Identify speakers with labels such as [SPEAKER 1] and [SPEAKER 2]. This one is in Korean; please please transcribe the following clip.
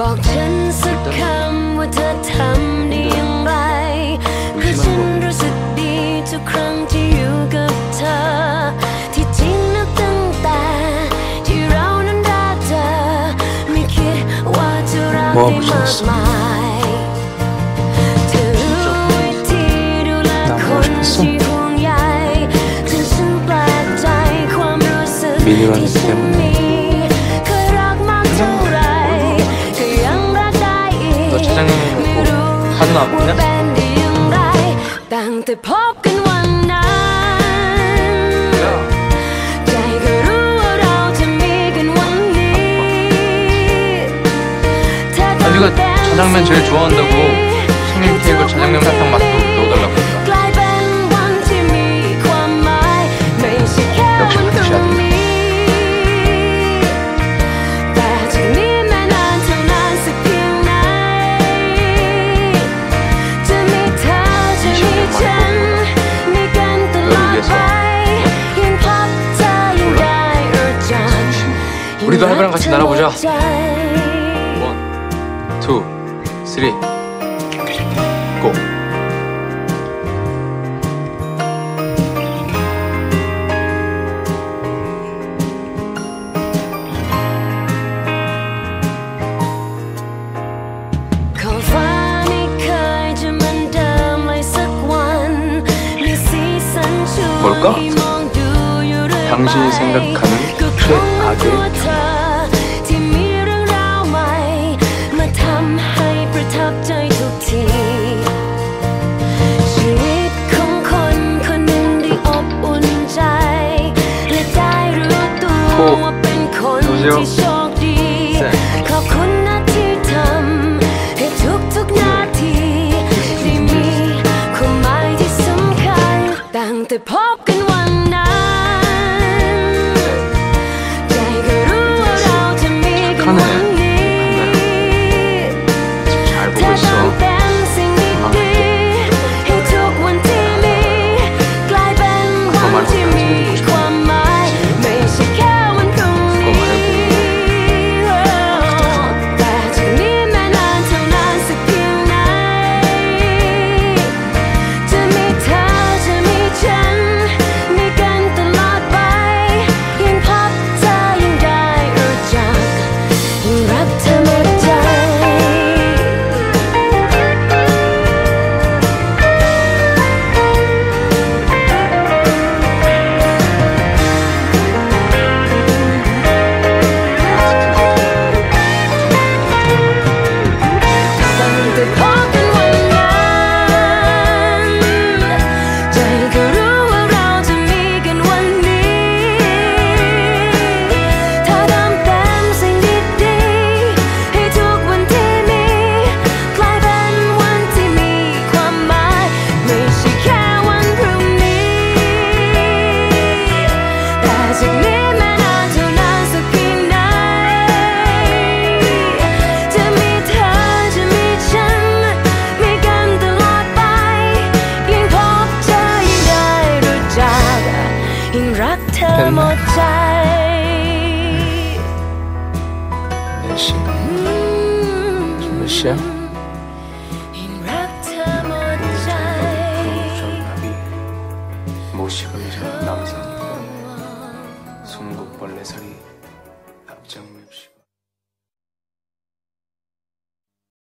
[SPEAKER 1] บอกฉันสักคำว่าเธอทำ область. Дорожка Миллион тем.
[SPEAKER 2] 너 차장님
[SPEAKER 1] 하나
[SPEAKER 2] 없 냐? 짜장면 제일 좋아한다고 생일 케이블 짜장면 사탕 맛도 넣어달라고
[SPEAKER 1] 합니다.
[SPEAKER 2] 우리도 할배랑 같이 날아보자. 쓰리 고 뭘까? 당신이 생각하는 최악의
[SPEAKER 1] ใจทุกทีชีวิตของคนคนหนึ่งได้อบอุ่นใจ และได้รู้ตัวว่าเป็นคนที่โชค 됐나?
[SPEAKER 2] 몇 시? 지금 몇 시야? 모시고 있는 남산 송곳벌레 살이